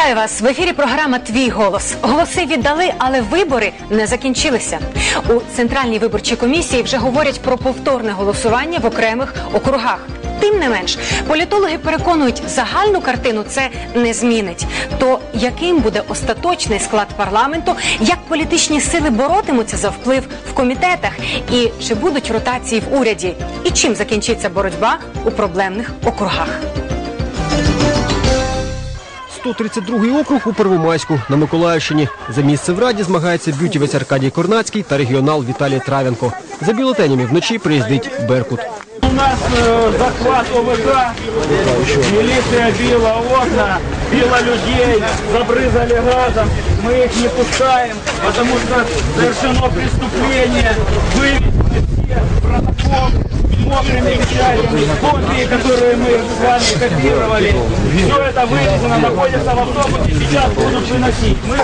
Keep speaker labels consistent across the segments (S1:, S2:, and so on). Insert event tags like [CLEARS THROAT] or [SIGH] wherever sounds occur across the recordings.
S1: Вітаю вас в ефірі. Програма Твій голос. Голоси віддали, але вибори не закінчилися. У центральній виборчій комісії вже говорять про повторне голосування в окремих округах. Тим не менш, політологи переконують, загальну картину це не змінить. То яким буде остаточний склад парламенту, як політичні сили боротимуться за вплив в комітетах, і чи будуть ротації в уряді, і чим закінчиться боротьба у проблемних округах?
S2: 132 округ у Первомайську на Миколаївщині. За місце в раді змагається бютівець Аркадій Корнацький та регіонал Віталій Травенко. За бюлетенями вночі приїздить Беркут.
S3: У нас э, захват ОВК, милиция била окна, била людей, забрызали газом. Мы их не пускаем, потому что совершено преступление. Вывезли все протокол мокрыми печатями, копии, которые мы с вами копировали. Все это вывезено, находится в автобусе, сейчас будут выносить. Мы...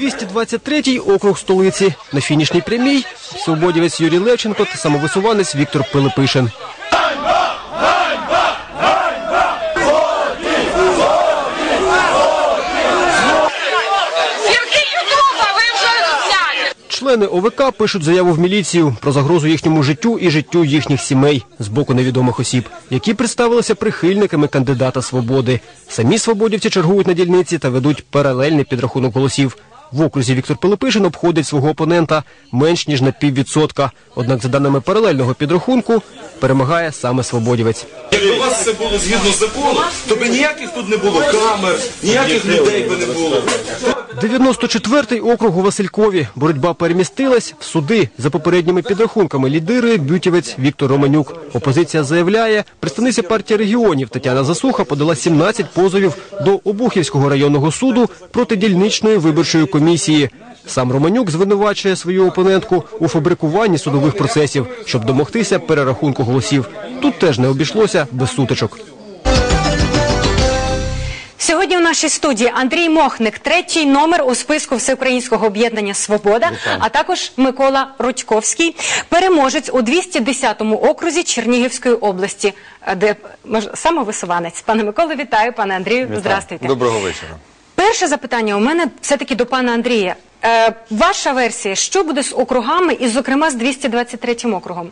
S2: 223-й округ столиці. На фінішній прямій свободівець Юрій Левченко та самовисуванець Віктор Пилипишин. Члени ОВК пишуть заяву в міліцію про загрозу їхньому життю і життю їхніх сімей з боку невідомих осіб, які представилися прихильниками кандидата свободи. Самі свободівці чергують на дільниці та ведуть паралельний підрахунок голосів. В окрузі Віктор Пилипишин обходить свого опонента менш ніж на піввідсотка. Однак, за даними паралельного підрахунку, перемагає саме свободівець.
S4: Якби у вас все було згідно закону, то би ніяких тут не було камер, ніяких людей би не було.
S2: 94-й округ у Василькові. Боротьба перемістилась в суди. За попередніми підрахунками лідирує бютівець Віктор Романюк. Опозиція заявляє, представниця партії регіонів Тетяна Засуха подала 17 позовів до Обухівського районного суду проти дільничної виборчої комісії. Сам Романюк звинувачує свою опонентку у фабрикуванні судових процесів, щоб домогтися перерахунку голосів. Тут теж не обійшлося без сутичок.
S1: Сьогодні в нашій студії Андрій Мохник, третій номер у списку Всеукраїнського об'єднання Свобода, а також Микола Рудьковський, переможець у 210-му окрузі Чернігівської області, де самовисуванець. Пане Миколо, вітаю, пане Андрію. Здрастуйте.
S5: Доброго вечора.
S1: Перше запитання у мене все-таки до пана Андрія. Е, ваша версія, що буде з округами, і, зокрема, з 223 округом?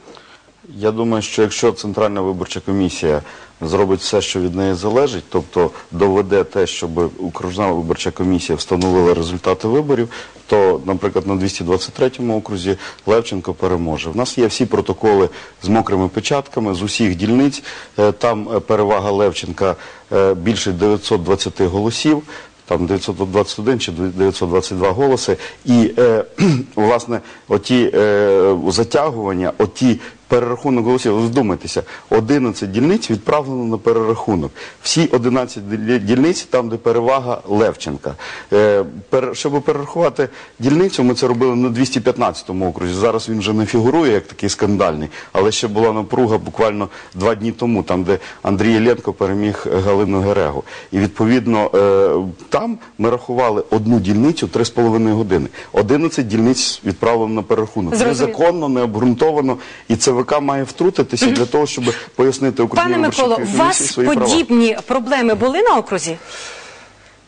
S6: Я думаю, що якщо Центральна виборча комісія зробить все, що від неї залежить, тобто доведе те, щоб окружна виборча комісія встановила результати виборів, то, наприклад, на 223-му окрузі Левченко переможе. У нас є всі протоколи з мокрими печатками з усіх дільниць. Е, Там е, перевага Левченка е, більше 920 голосів. Там 921 чи 922 голоси, і е, [CLEARS THROAT] власне оті е, затягування, оті перерахунок голосів. Вдумайтеся, 11 дільниць відправлено на перерахунок. Всі 11 дільниць там, де перевага Левченка. Е, пер, щоб перерахувати дільницю, ми це робили на 215-му окрузі. Зараз він вже не фігурує як такий скандальний, але ще була напруга буквально два дні тому, там, де Андрій Єленко переміг Галину Герегу. І відповідно е, там ми рахували одну дільницю 3,5 години. 11 дільниць відправлено на перерахунок. Незаконно, необґрунтовано, і ЦВК має втрутитися для того, щоб пояснити Україні
S1: Пане Миколо, у вас
S6: свої права.
S1: подібні проблеми були на окрузі?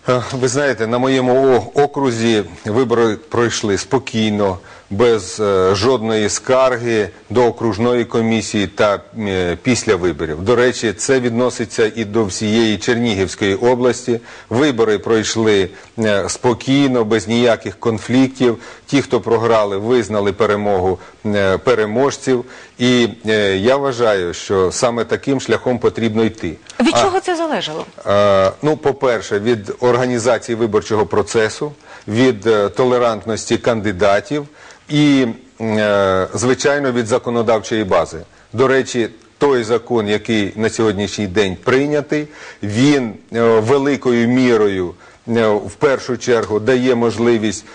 S5: Е, Ви знаєте, на моєму о- окрузі вибори пройшли спокійно, без е, жодної скарги до окружної комісії та е, після виборів. До речі, це відноситься і до всієї Чернігівської області. Вибори пройшли е, спокійно, без ніяких конфліктів. Ті, хто програли, визнали перемогу е, переможців. І е, я вважаю, що саме таким шляхом потрібно йти.
S1: Від чого це залежало?
S5: Е, Ну, по-перше, від організації виборчого процесу, від толерантності кандидатів і, звичайно, від законодавчої бази. До речі, той закон, який на сьогоднішній день прийнятий, він великою мірою в першу чергу дає можливість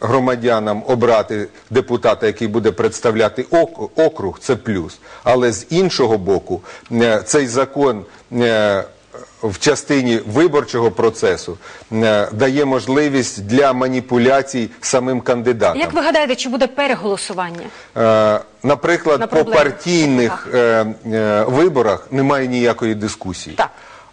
S5: громадянам обрати депутата, який буде представляти ок- округ, це плюс. Але з іншого боку, е, цей закон е, в частині виборчого процесу е, дає можливість для маніпуляцій самим кандидатам.
S1: Як ви гадаєте, чи буде переголосування?
S5: Е, Наприклад,
S1: На
S5: по партійних е, е, виборах немає ніякої дискусії.
S1: Так.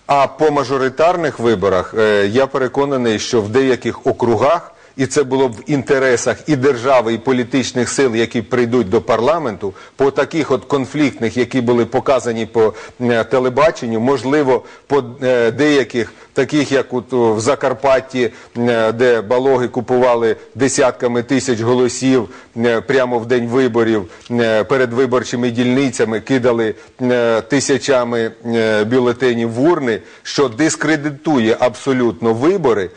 S5: А по мажоритарних виборах е, я переконаний, що в деяких округах, і це було б в інтересах і держави, і політичних сил, які прийдуть до парламенту, по таких от конфліктних, які були показані по е, телебаченню, можливо, по е, деяких таких, як от в Закарпатті, е, де балоги купували десятками тисяч голосів е, прямо в день виборів е, перед виборчими дільницями, кидали тисячами бюлетенів в урни, що дискредитує абсолютно вибори.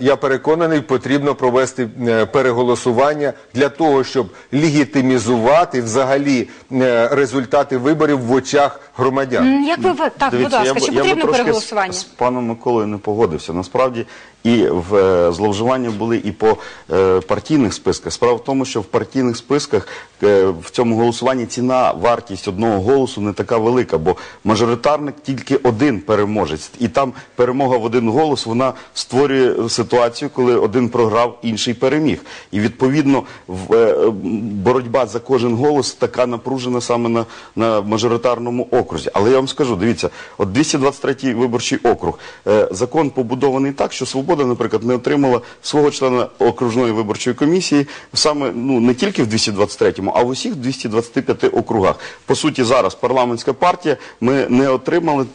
S5: Я переконаний, потрібно провести переголосування для того, щоб легітимізувати взагалі результати виборів в очах громадян.
S1: Як ви в- так, будь ласка,
S6: я
S1: чи
S6: я би
S1: потрібно переголосування?
S6: З, з паном Миколою не погодився. Насправді і в е, зловживання були і по е, партійних списках. Справа в тому, що в партійних списках е, в цьому голосуванні ціна, вартість одного голосу не така велика, бо мажоритарник тільки один переможець, і там перемога в один голос вона створює ситуацію, коли один програв, інший переміг. І відповідно в, боротьба за кожен голос така напружена саме на, на мажоритарному окрузі. Але я вам скажу, дивіться, от 223 виборчий округ. Закон побудований так, що Свобода, наприклад, не отримала свого члена окружної виборчої комісії саме ну не тільки в 223-му, а в усіх 225 округах. По суті, зараз парламентська партія ми не отримали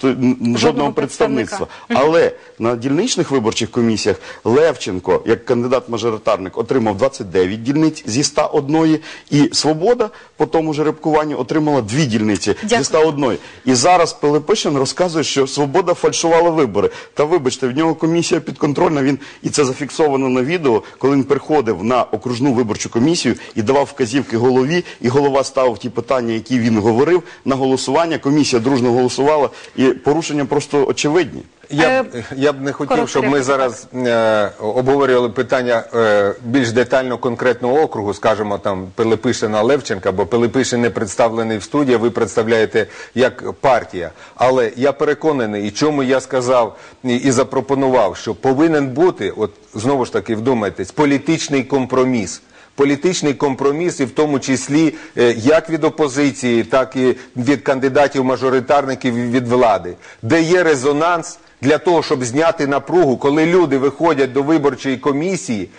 S6: жодного представництва. Але на дільничних виборчих комісіях Левченко, як кандидат-мажоритарник, отримав 29 дільниць зі 101, і Свобода по тому жеребкуванню отримала дві дільниці
S1: Дякую.
S6: зі 101. І зараз Пилипишин розказує, що Свобода фальшувала вибори. Та вибачте, в нього комісія підконтрольна, він, і це зафіксовано на відео, коли він приходив на окружну виборчу комісію і давав вказівки голові, і голова ставив ті питання, які він говорив, на голосування. Комісія дружно голосувала, і порушення просто очевидні.
S5: Я,
S1: Е,
S5: б- я б не хотів, щоб ми зараз е, обговорювали питання е, більш детально конкретного округу, скажімо, там Пилипишина Левченка, бо Пилипишин не представлений в студії, ви представляєте як партія. Але я переконаний, і чому я сказав і, і запропонував, що повинен бути, от знову ж таки, вдумайтесь, політичний компроміс. Політичний компроміс, і в тому числі е, як від опозиції, так і від кандидатів-мажоритарників від влади, де є резонанс для того, щоб зняти напругу, коли люди виходять до виборчої комісії.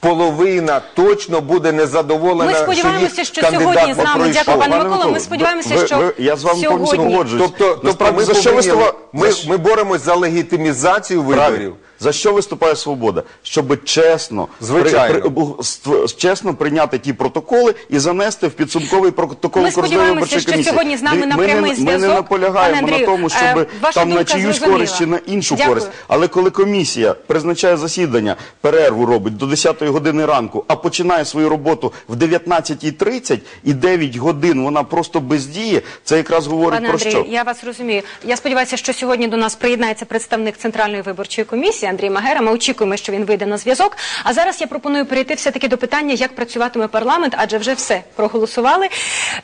S5: Половина точно буде незадоволена.
S1: Ми сподіваємося,
S5: їх
S1: що сьогодні з нами, дякую, пане Микола. Ми сподіваємося,
S6: ви-
S1: що
S6: ви- я з вами повністю
S1: сьогодні
S6: погоджуюсь.
S5: Тобто, тобто ми,
S6: за що
S5: повинні- ми, ми боремось за легітимізацію виборів.
S6: За що виступає свобода? Щоб чесно,
S5: Звичайно.
S6: бу- ство- чесно прийняти ті протоколи і занести в підсумковий протокол
S1: Ми сподіваємося, що
S6: комісії.
S1: сьогодні з нами
S6: Ми-
S1: на
S6: ми не- Ми не наполягаємо
S1: Андрію,
S6: на тому, щоб
S1: е,
S6: там на чиюсь
S1: зрозуміла.
S6: користь чи на іншу
S1: Дякую.
S6: користь. Але коли комісія призначає засідання, перерву робить до 10 години ранку, а починає свою роботу в 19.30 і 9 годин вона просто бездіє, це якраз говорить
S1: Пане
S6: про
S1: Андрію,
S6: що?
S1: я вас розумію. Я сподіваюся, що сьогодні до нас приєднається представник Центральної виборчої комісії Андрій Магера. Ми очікуємо, що він вийде на зв'язок. А зараз я пропоную перейти все-таки до питання, як працюватиме парламент, адже вже все проголосували.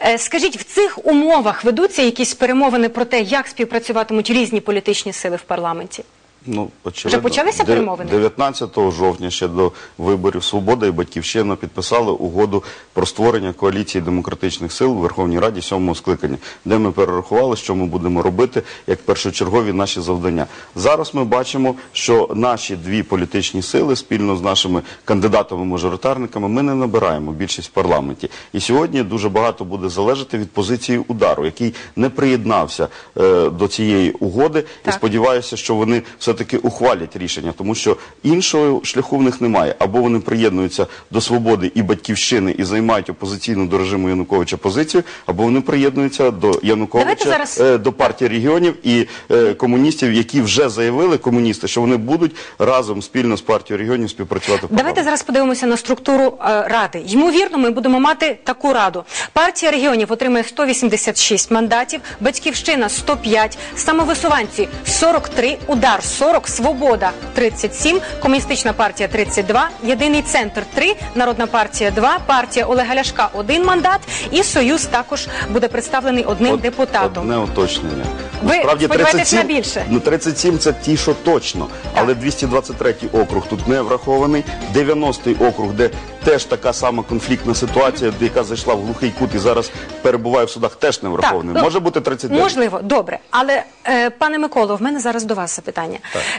S1: Е, Скажіть, в цих умовах ведуться якісь перемовини про те, як співпрацюватимуть різні політичні сили в парламенті?
S6: Ну, очевидно.
S1: почалися перемовини?
S6: 19 жовтня ще до виборів Свобода і Батьківщина підписали угоду про створення коаліції демократичних сил у Верховній Раді сьомого скликання, де ми перерахували, що ми будемо робити як першочергові наші завдання. Зараз ми бачимо, що наші дві політичні сили спільно з нашими кандидатами-мажоритарниками ми не набираємо більшість в парламенті. І сьогодні дуже багато буде залежати від позиції удару, який не приєднався е, до цієї угоди. І сподіваюся, що вони все-таки ухвалять рішення, тому що іншого шляху в них немає. Або вони приєднуються до свободи і батьківщини і займають опозиційну до режиму Януковича позицію, або вони приєднуються до Януковича
S1: зараз-
S6: е, до партії регіонів і е, комуністів, які вже заявили комуністи, що вони будуть разом спільно з партією регіонів співпрацювати.
S1: Давайте зараз подивимося на структуру е, ради. Ймовірно, ми будемо мати таку раду. Партія регіонів отримає 186 мандатів, батьківщина 105, самовисуванці 43, удар 40, Свобода 37, Комуністична партія 32, Єдиний центр 3, Народна партія 2, партія Олега Ляшка 1 мандат і Союз також буде представлений одним
S6: Од-
S1: депутатом.
S6: Одне уточнення.
S1: Ви сподіваєтесь на більше?
S6: Ну, 37 це ті, що точно. Але 223 округ тут не врахований. 90-й округ, де теж така сама конфліктна ситуація, яка зайшла в глухий кут і зараз перебуває в судах, теж не врахований.
S1: ну,
S6: Може бути 39.
S1: Можливо, добре. Але, е, пане Миколо, в мене зараз до вас запитання.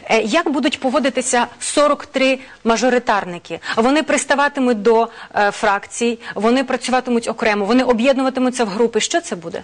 S1: Е, як будуть поводитися 43 мажоритарники? Вони приставатимуть до е, фракцій, вони працюватимуть окремо, вони об'єднуватимуться в групи. Що це буде?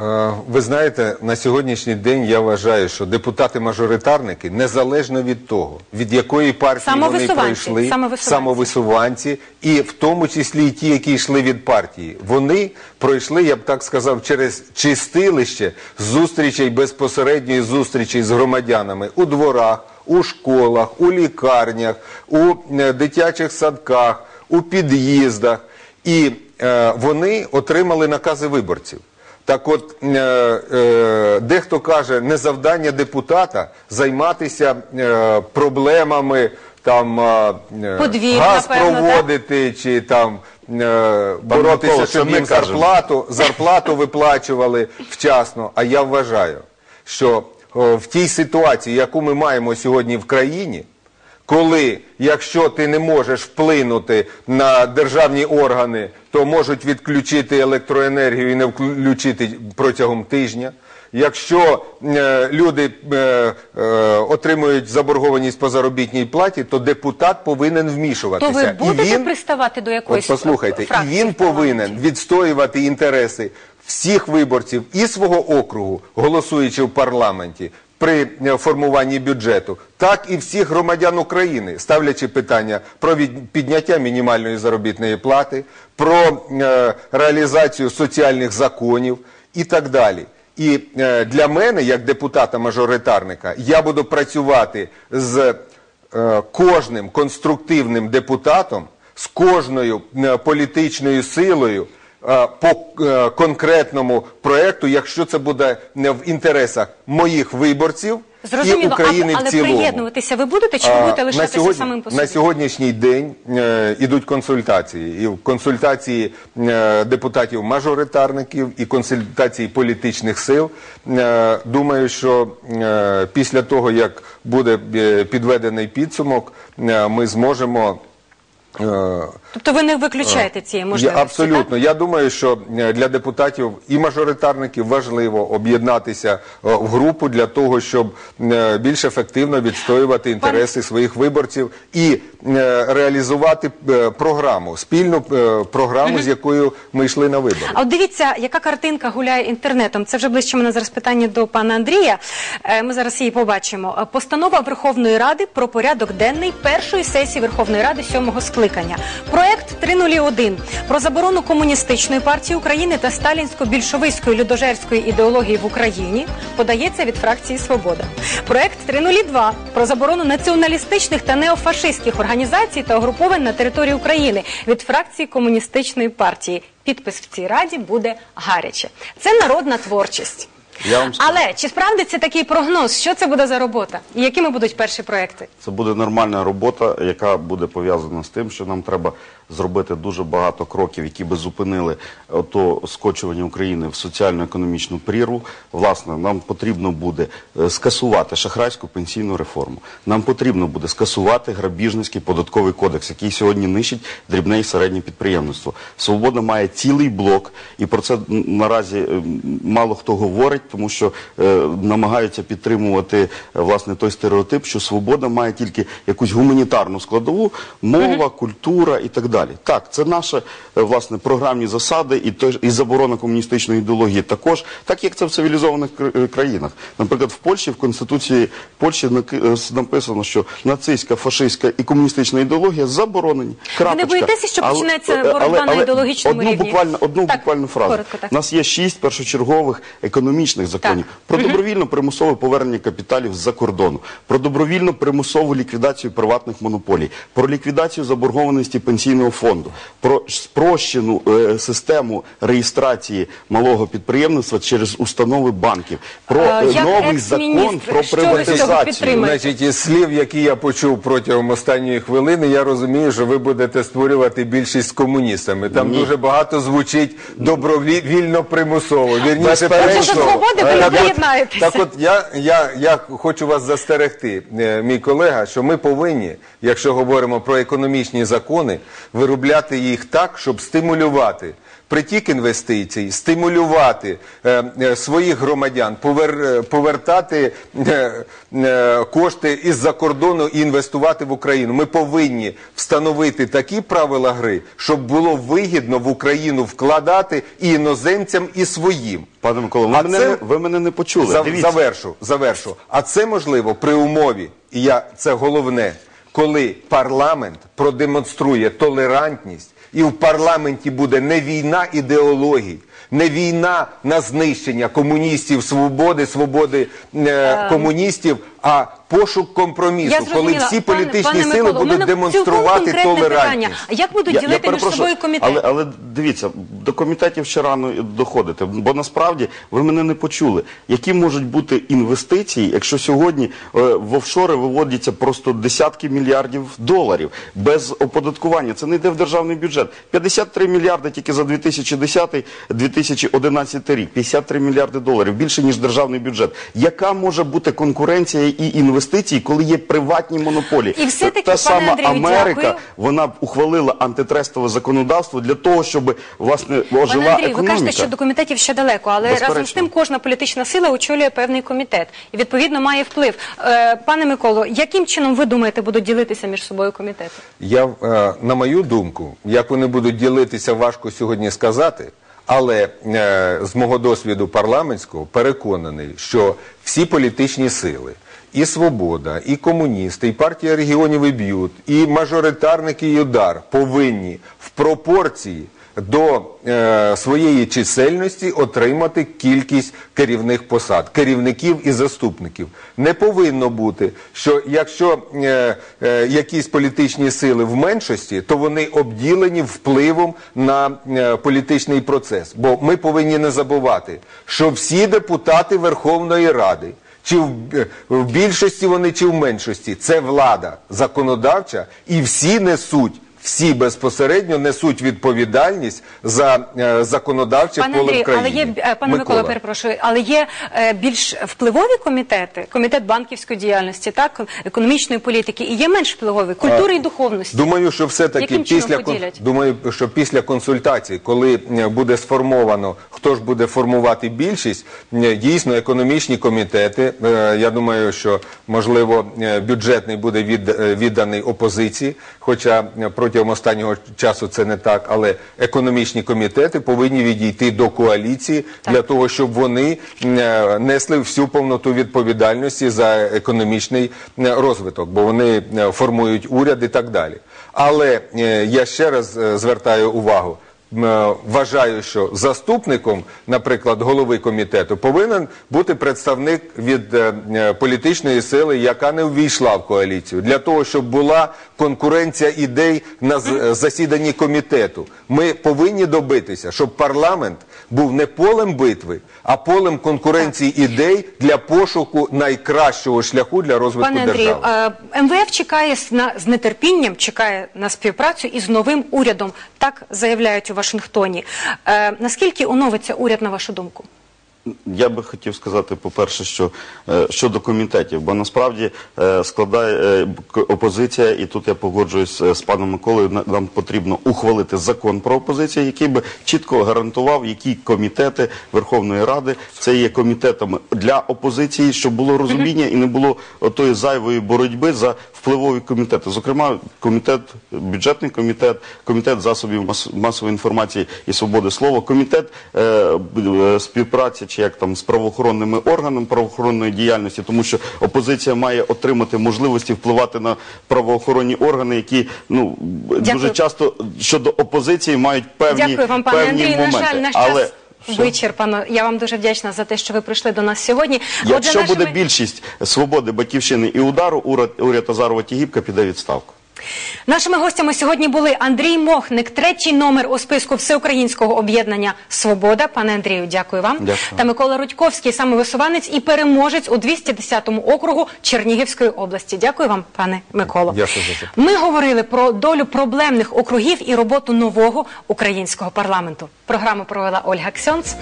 S5: Е, Ви знаєте, на сьогоднішній день я вважаю, що депутати-мажоритарники, незалежно від того, від якої партії вони прийшли,
S1: самовисуванці.
S5: самовисуванці, і в тому числі і ті, які йшли від партії, вони пройшли, я б так сказав, через чистилище зустрічей безпосередньої зустрічей з громадянами у дворах, у школах, у лікарнях, у е, дитячих садках, у під'їздах, і е, вони отримали накази виборців. Так от, е, е, дехто каже, не завдання депутата займатися е, проблемами там е, е,
S1: Подвір'я,
S5: газ
S1: напевно, так?
S5: проводити чи там е, боротися,
S6: Микола,
S5: щоб
S6: ми
S5: їм
S6: кажемо.
S5: зарплату, зарплату виплачували вчасно. А я вважаю, що в тій ситуації, яку ми маємо сьогодні в країні, коли, якщо ти не можеш вплинути на державні органи, то можуть відключити електроенергію і не включити протягом тижня. Якщо е, люди е, е, отримують заборгованість по заробітній платі, то депутат повинен
S1: То
S5: вмішуватися.
S1: ви
S5: І
S1: будете
S5: він-
S1: приставати до
S5: От
S1: якоїсь
S5: послухайте, і він повинен відстоювати інтереси всіх виборців і свого округу, голосуючи в парламенті при е, формуванні бюджету, так і всіх громадян України, ставлячи питання про підняття мінімальної заробітної плати, про е, реалізацію соціальних законів і так далі. І е, для мене, як депутата-мажоритарника, я буду працювати з кожним конструктивним депутатом, з кожною політичною силою по е, конкретному проекту, якщо це буде не в інтересах моїх виборців і
S1: Зрозуміло,
S5: України
S1: а, але
S5: в цілому.
S1: приєднуватися ви будете чи ви
S5: А,
S1: будете лишатися
S5: сьогодні,
S1: самим по собі?
S5: на сьогоднішній день е, ідуть консультації. І в консультації е, депутатів-мажоритарників і консультації політичних сил. Е, думаю, що е, після того, як буде е, підведений підсумок, е, ми зможемо. Е,
S1: Тобто ви не виключаєте цієї
S5: я,
S1: можливості?
S5: абсолютно. Я думаю, що е, для депутатів і мажоритарників важливо об'єднатися е, в групу для того, щоб е, більш ефективно відстоювати інтереси своїх виборців і е, реалізувати е, програму, спільну е, програму, з якою ми йшли на вибори.
S1: А от дивіться, яка картинка гуляє інтернетом. Це вже ближче мене зараз питання до пана Андрія. Е, Ми зараз її побачимо. Е, Постанова Верховної Ради про порядок денний першої сесії Верховної Ради сьомого скликання. Проект 301 про заборону комуністичної партії України та сталінсько-більшовицької людожерської ідеології в Україні подається від фракції Свобода. Проект 302 про заборону націоналістичних та неофашистських організацій та угруповань на території України від фракції комуністичної партії. Підпис в цій раді буде гаряче. Це народна творчість.
S6: Я вам скажу.
S1: Але чи справдиться такий прогноз? Що це буде за робота? І якими будуть перші проекти?
S6: Це буде нормальна робота, яка буде пов'язана з тим, що нам треба зробити дуже багато кроків, які би зупинили то скочування України в соціально-економічну прірву. Власне, нам потрібно буде е, скасувати шахрайську пенсійну реформу. Нам потрібно буде скасувати грабіжницький податковий кодекс, який сьогодні нищить дрібне і середнє підприємництво. Свобода має цілий блок, і про це наразі е, мало хто говорить, тому що е, намагаються підтримувати е, власне той стереотип, що свобода має тільки якусь гуманітарну складову, мова, культура і так далі. Так, це наші е, власне програмні засади і той і заборона комуністичної ідеології також, так як це в цивілізованих кр- е, країнах. Наприклад, в Польщі в конституції Польщі наки- е, написано, що нацистська, фашистська і комуністична ідеологія заборонені. Крапочка.
S1: боїтеся, що
S6: Але-
S1: почнеться
S6: е,
S1: боротьба
S6: але-
S1: на ідеологічному
S6: одну
S1: рівні?
S6: Буквально, одну
S1: Так,
S6: буквальну фразу.
S1: коротко, так.
S6: У нас є шість першочергових економічних економічних законів,
S1: Так.
S6: про добровільно примусове повернення капіталів з-за кордону, про добровільно примусову ліквідацію приватних монополій, про ліквідацію заборгованості пенсійного фонду, про спрощену е, систему реєстрації малого підприємництва через установи банків, про е, новий закон про приватизацію.
S5: Значить, із слів, які я почув протягом останньої хвилини, я розумію, що ви будете створювати більшість з комуністами. Там
S6: Ні.
S5: дуже багато звучить добровільно примусово. Вірніше, примусово.
S1: Свободи, ви не
S5: от-
S1: доєднаєтеся.
S5: Так от я, я, я хочу вас застерегти, е, мій колега, що ми повинні, якщо говоримо про економічні закони, виробляти їх так, щоб стимулювати. Притік інвестицій, стимулювати е, е, своїх громадян, повер, е, повертати е, кошти із-за кордону і інвестувати в Україну. Ми повинні встановити такі правила гри, щоб було вигідно в Україну вкладати і іноземцям, і своїм.
S6: Пане Микола, ви,
S5: А
S6: мене,
S5: це-
S6: не- ви мене не почули.
S5: За- завершу, завершу. А це можливо при умові, і я це головне, коли парламент продемонструє толерантність, і в парламенті буде не війна ідеологій, не війна на знищення комуністів, свободи, свободи е, комуністів, а пошук компромісу,
S1: Я
S5: коли
S1: зрозуміла.
S5: всі
S1: Пане-
S5: політичні
S1: пане
S5: сили
S1: Миколо, у
S5: будуть
S1: цілком
S5: демонструвати
S1: конкретне питання.
S5: толерантність.
S1: А як будуть
S6: Я- я
S1: ділити між
S6: перепрошую,
S1: собою комітети?
S6: Але, але дивіться, до комітетів ще рано доходити, бо насправді ви мене не почули. Які можуть бути інвестиції, якщо сьогодні е, в офшори виводяться просто десятки мільярдів доларів без оподаткування? Це не йде в державний бюджет. 53 мільярди тільки за 2010-2011 рік. 53 мільярди доларів, більше ніж державний бюджет. Яка може бути конкуренція і інвестиції, коли є приватні монополії?
S1: І все-таки,
S6: Та
S1: пане
S6: сама
S1: Андрію,
S6: Америка,
S1: дякую.
S6: вона ухвалила антитрестове законодавство для того, щоб власне ожила
S1: Пане Андрію, ви кажете, що до комітетів ще далеко, але
S6: Безперечно.
S1: разом з тим кожна політична сила очолює певний комітет і відповідно має вплив. Е, пане Миколо, яким чином ви думаєте будуть ділитися між собою комітети?
S5: Я, е, на мою думку, як вони будуть ділитися, важко сьогодні сказати. Але е, з мого досвіду парламентського переконаний, що всі політичні сили, і Свобода, і комуністи, і партія регіонів і б'ют, і мажоритарники, і удар повинні в пропорції до е, своєї чисельності отримати кількість керівних посад, керівників і заступників. Не повинно бути, що якщо е, е, якісь політичні сили в меншості, то вони обділені впливом на е, політичний процес. Бо ми повинні не забувати, що всі депутати Верховної Ради. Чи в, е, в більшості вони, чи в меншості, це влада законодавча, і всі несуть, всі безпосередньо несуть відповідальність за е, законодавче
S1: Пане
S5: поле
S1: Андрію,
S5: в
S1: але є е, пане Микола, перепрошую, але є е, більш впливові комітети, комітет банківської діяльності, так економічної політики, і є менш впливові культури і духовності.
S5: Думаю, що все-таки
S1: Яким чином
S5: після кон-
S1: поділять?
S5: думаю, що після консультацій, коли е, буде сформовано, хто ж буде формувати більшість, е, дійсно економічні комітети. е, Я думаю, що можливо е, бюджетний буде від, е, відданий опозиції, хоча е, протягом останнього часу це не так. Але економічні комітети повинні відійти до коаліції для того, щоб вони е, несли всю повноту відповідальності за економічний розвиток, бо вони е, формують уряд і так далі. Але е, я ще раз звертаю увагу. Е, Вважаю, що заступником, наприклад, голови комітету повинен бути представник від е, е, політичної сили, яка не ввійшла в коаліцію, для того, щоб була конкуренція ідей на засіданні комітету. Ми повинні добитися, щоб парламент був не полем битви, а полем конкуренції ідей для пошуку найкращого шляху для розвитку
S1: Пане
S5: держави.
S1: Пане Андрію, МВФ чекає з- на з нетерпінням, чекає на співпрацю із новим урядом. Так заявляють у Вашингтоні. Е, Наскільки оновиться уряд на вашу думку?
S6: Я би хотів сказати, по-перше, що е, щодо комітетів, бо насправді е, складає е, опозиція, і тут я погоджуюсь е, з паном Миколою. на- Нам потрібно ухвалити закон про опозицію, який би чітко гарантував, які комітети Верховної Ради це є комітетами для опозиції, щоб було розуміння і не було тої зайвої боротьби за впливові комітети. Зокрема, комітет, бюджетний комітет, комітет засобів мас- масової інформації і свободи слова, комітет е, е, співпраці чи як там з правоохоронними органами правоохоронної діяльності, тому що опозиція має отримати можливості впливати на правоохоронні органи, які ну дуже часто щодо опозиції мають певні,
S1: Дякую вам, пане
S6: певні
S1: Андрію. На жаль, наш
S6: Але
S1: час вичерпано. Я вам дуже вдячна за те, що ви прийшли до нас сьогодні.
S6: Якщо
S1: Отже,
S6: буде більшість свободи батьківщини і удару, уряд, уряд Азарова Тігіпка піде відставку.
S1: Нашими гостями сьогодні були Андрій Мохник, третій номер у списку Всеукраїнського об'єднання Свобода. Пане Андрію, дякую вам.
S6: Дякую.
S1: Та Микола Рудьковський, самовисуванець і переможець у 210-му округу Чернігівської області. Дякую вам, пане Миколо.
S5: Дякую за це.
S1: Ми говорили про долю проблемних округів і роботу нового українського парламенту. Програму провела Ольга Ксьонц.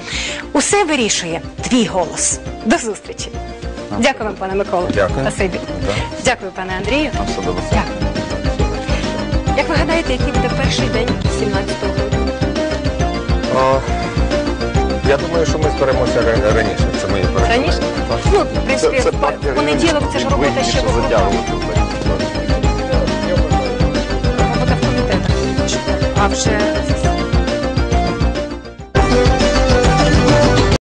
S1: Усе вирішує твій голос. До зустрічі. Дякую вам, пане Миколо.
S5: Дякую.
S1: Дякую, пане Андрію. Дякую. Як ви гадаєте, який буде перший день 17 грудня?
S5: О, я думаю, що ми зберемося ра- раніше. Це мої переконання.
S1: Раніше? Ну, в принципі, в понеділок це ж робота ще в
S6: затягувати.
S1: робота в комітетах. А вже